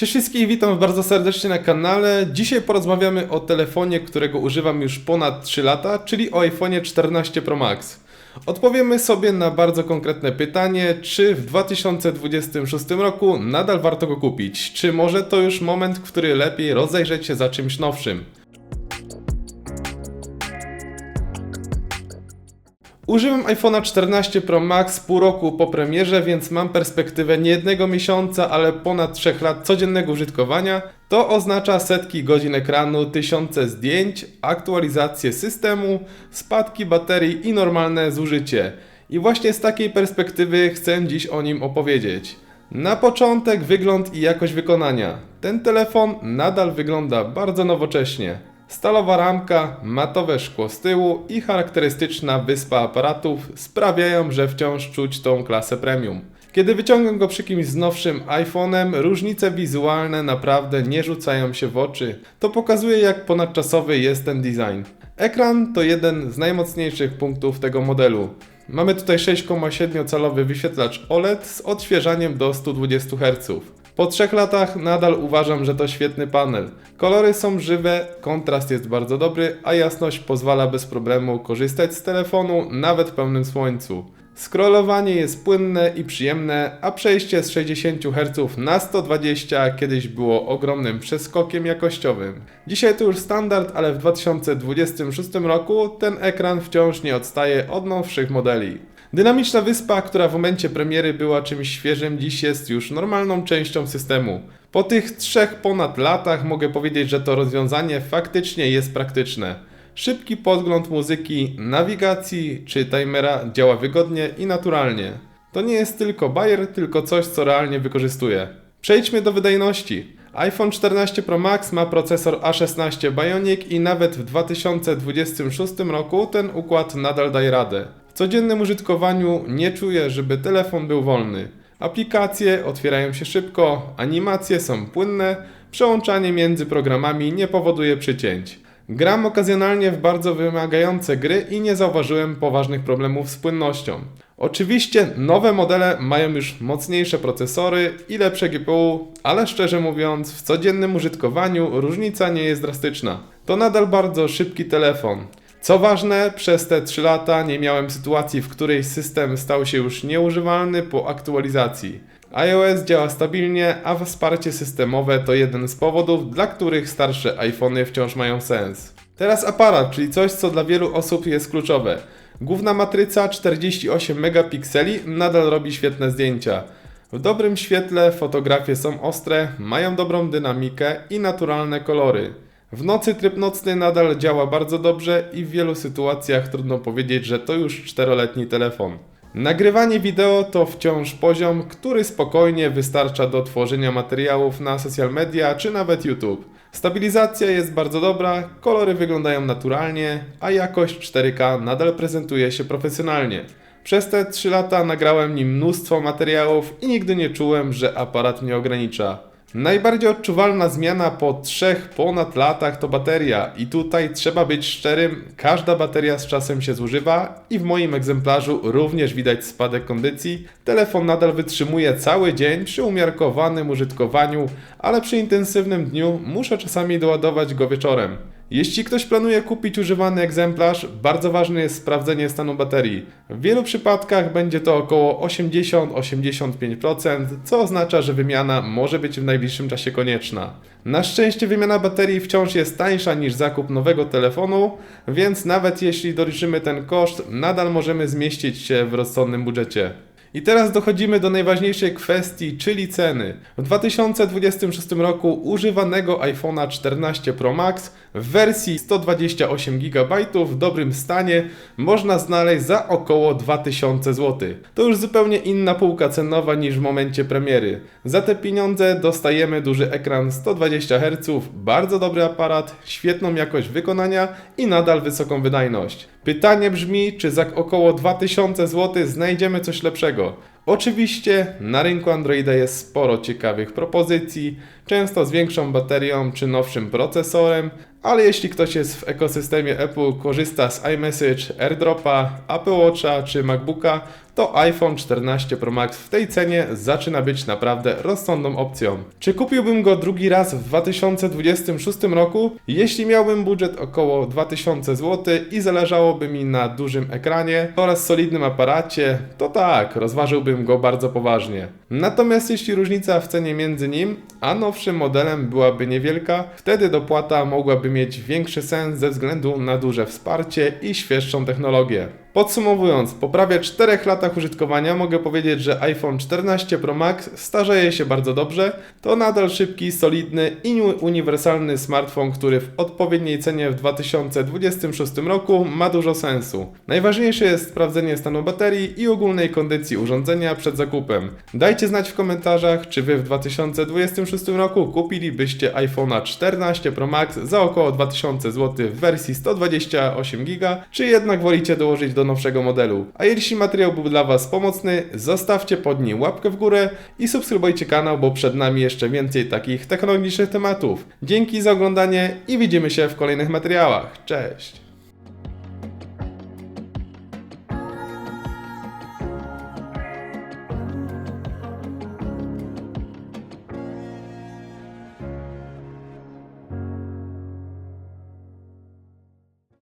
Cześć wszystkich, witam bardzo serdecznie na kanale. Dzisiaj porozmawiamy o telefonie, którego używam już ponad 3 lata, czyli o iPhone 14 Pro Max. Odpowiemy sobie na bardzo konkretne pytanie, czy w 2026 roku nadal warto go kupić? Czy może to już moment, w który lepiej rozejrzeć się za czymś nowszym? Używam iPhone'a 14 Pro Max pół roku po premierze, więc mam perspektywę nie jednego miesiąca, ale ponad 3 lat codziennego użytkowania. To oznacza setki godzin ekranu, tysiące zdjęć, aktualizacje systemu, spadki baterii i normalne zużycie. I właśnie z takiej perspektywy chcę dziś o nim opowiedzieć. Na początek wygląd i jakość wykonania. Ten telefon nadal wygląda bardzo nowocześnie. Stalowa ramka, matowe szkło z tyłu i charakterystyczna wyspa aparatów sprawiają, że wciąż czuć tą klasę premium. Kiedy wyciągam go przy kimś z nowszym iPhone'em, różnice wizualne naprawdę nie rzucają się w oczy. To pokazuje jak ponadczasowy jest ten design. Ekran to jeden z najmocniejszych punktów tego modelu. Mamy tutaj 6,7-calowy wyświetlacz OLED z odświeżaniem do 120 Hz. Po trzech latach nadal uważam, że to świetny panel. Kolory są żywe, kontrast jest bardzo dobry, a jasność pozwala bez problemu korzystać z telefonu nawet w pełnym słońcu. Scrollowanie jest płynne i przyjemne, a przejście z 60 Hz na 120 kiedyś było ogromnym przeskokiem jakościowym. Dzisiaj to już standard, ale w 2026 roku ten ekran wciąż nie odstaje od nowszych modeli. Dynamiczna wyspa, która w momencie premiery była czymś świeżym, dziś jest już normalną częścią systemu. Po tych trzech ponad latach mogę powiedzieć, że to rozwiązanie faktycznie jest praktyczne. Szybki podgląd muzyki, nawigacji czy timera działa wygodnie i naturalnie. To nie jest tylko bajer, tylko coś, co realnie wykorzystuję. Przejdźmy do wydajności. iPhone 14 Pro Max ma procesor A16 Bionic i nawet w 2026 roku ten układ nadal daje radę. Codziennym użytkowaniu nie czuję, żeby telefon był wolny. Aplikacje otwierają się szybko, animacje są płynne, przełączanie między programami nie powoduje przycięć. Gram okazjonalnie w bardzo wymagające gry i nie zauważyłem poważnych problemów z płynnością. Oczywiście nowe modele mają już mocniejsze procesory i lepsze GPU, ale szczerze mówiąc, w codziennym użytkowaniu różnica nie jest drastyczna. To nadal bardzo szybki telefon. Co ważne, przez te 3 lata nie miałem sytuacji, w której system stał się już nieużywalny po aktualizacji. iOS działa stabilnie, a wsparcie systemowe to jeden z powodów, dla których starsze iPhony wciąż mają sens. Teraz aparat, czyli coś, co dla wielu osób jest kluczowe. Główna matryca 48 megapikseli nadal robi świetne zdjęcia. W dobrym świetle fotografie są ostre, mają dobrą dynamikę i naturalne kolory. W nocy tryb nocny nadal działa bardzo dobrze i w wielu sytuacjach trudno powiedzieć, że to już czteroletni telefon. Nagrywanie wideo to wciąż poziom, który spokojnie wystarcza do tworzenia materiałów na social media czy nawet YouTube. Stabilizacja jest bardzo dobra, kolory wyglądają naturalnie, a jakość 4K nadal prezentuje się profesjonalnie. Przez te 3 lata nagrałem nim mnóstwo materiałów i nigdy nie czułem, że aparat mnie ogranicza. Najbardziej odczuwalna zmiana po trzech ponad latach to bateria i tutaj trzeba być szczerym, każda bateria z czasem się zużywa i w moim egzemplarzu również widać spadek kondycji. Telefon nadal wytrzymuje cały dzień przy umiarkowanym użytkowaniu, ale przy intensywnym dniu muszę czasami doładować go wieczorem. Jeśli ktoś planuje kupić używany egzemplarz, bardzo ważne jest sprawdzenie stanu baterii. W wielu przypadkach będzie to około 80-85%, co oznacza, że wymiana może być w najbliższym czasie konieczna. Na szczęście wymiana baterii wciąż jest tańsza niż zakup nowego telefonu, więc nawet jeśli doliczymy ten koszt, nadal możemy zmieścić się w rozsądnym budżecie. I teraz dochodzimy do najważniejszej kwestii, czyli ceny. W 2026 roku używanego iPhone'a 14 Pro Max w wersji 128 GB w dobrym stanie można znaleźć za około 2000 zł. To już zupełnie inna półka cenowa niż w momencie premiery. Za te pieniądze dostajemy duży ekran 120 Hz, bardzo dobry aparat, świetną jakość wykonania i nadal wysoką wydajność. Pytanie brzmi, czy za około 2000 zł znajdziemy coś lepszego? Oczywiście na rynku Androida jest sporo ciekawych propozycji, często z większą baterią czy nowszym procesorem, ale jeśli ktoś jest w ekosystemie Apple, korzysta z iMessage, AirDropa, Apple Watcha czy MacBooka, to iPhone 14 Pro Max w tej cenie zaczyna być naprawdę rozsądną opcją. Czy kupiłbym go drugi raz w 2026 roku? Jeśli miałbym budżet około 2000 zł i zależałoby mi na dużym ekranie oraz solidnym aparacie, to tak, rozważyłbym go bardzo poważnie. Natomiast jeśli różnica w cenie między nim a nowszym modelem byłaby niewielka, wtedy dopłata mogłaby mieć większy sens ze względu na duże wsparcie i świeższą technologię. Podsumowując, po prawie 4 latach użytkowania mogę powiedzieć, że iPhone 14 Pro Max starzeje się bardzo dobrze. To nadal szybki, solidny i uni- uniwersalny smartfon, który w odpowiedniej cenie w 2026 roku ma dużo sensu. Najważniejsze jest sprawdzenie stanu baterii i ogólnej kondycji urządzenia przed zakupem. Dajcie znać w komentarzach, czy Wy w 2026 roku kupilibyście iPhone'a 14 Pro Max za około 2000 zł w wersji 128 GB, czy jednak wolicie dołożyć do nowszego modelu. A jeśli materiał był dla Was pomocny, zostawcie pod nim łapkę w górę i subskrybujcie kanał, bo przed nami jeszcze więcej takich technologicznych tematów. Dzięki za oglądanie i widzimy się w kolejnych materiałach. Cześć!